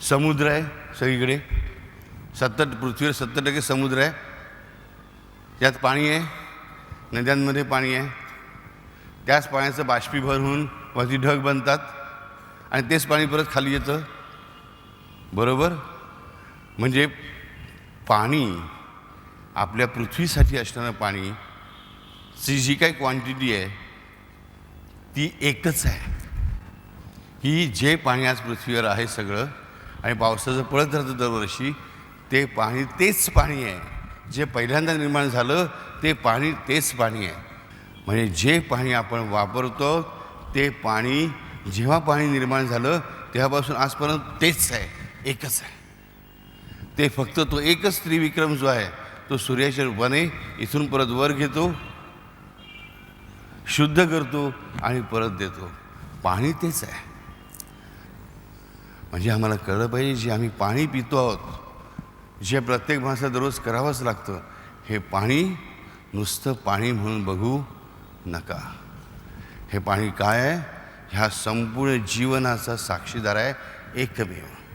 समुद्र आहे सगळीकडे. सत्तर पृथ्वीवर सत्तर टक्के समुद्र आहे. त्यात पाणी आहे. नद्यांमध्ये पाणी आहे. त्याच पाण्याचं बाष्पीभवन होऊन वरती ढग बनतात. आणि तेच पाणी परत खाली येतं. बरोबर? म्हणजे पाणी आपल्या पृथ्वीसाठी असणारं पाणी ची जी काही क्वांटिटी आहे ती एकच आहे. की जे पाणी आज पृथ्वीवर आहे सगळं आणि पावसाचं पळत राहतं दरवर्षी ते पाणी तेच पाणी आहे. जे पहिल्यांदा निर्माण झालं ते पाणी तेच पाणी आहे. म्हणजे जे पाणी आपण वापरतो ते पाणी जेव्हा पाणी निर्माण झालं तेव्हापासून आजपर्यंत तेच आहे एकच आहे. ते फक्त तो एकच त्रिविक्रम जो आहे तो सूर्याच्या रूपाने इथून परत वर घेतो शुद्ध करतो आणि परत देतो. पाणी तेच आहे. म्हणजे आम्हाला कळलं पाहिजे जे आम्ही पाणी पितो आहोत जे प्रत्येक माणसाला दररोज करावंच लागतं हे पाणी नुसतं पाणी म्हणून बघू नका. हे पाणी काय आहे? ह्या संपूर्ण जीवनाचा साक्षीदार आहे एकमेव.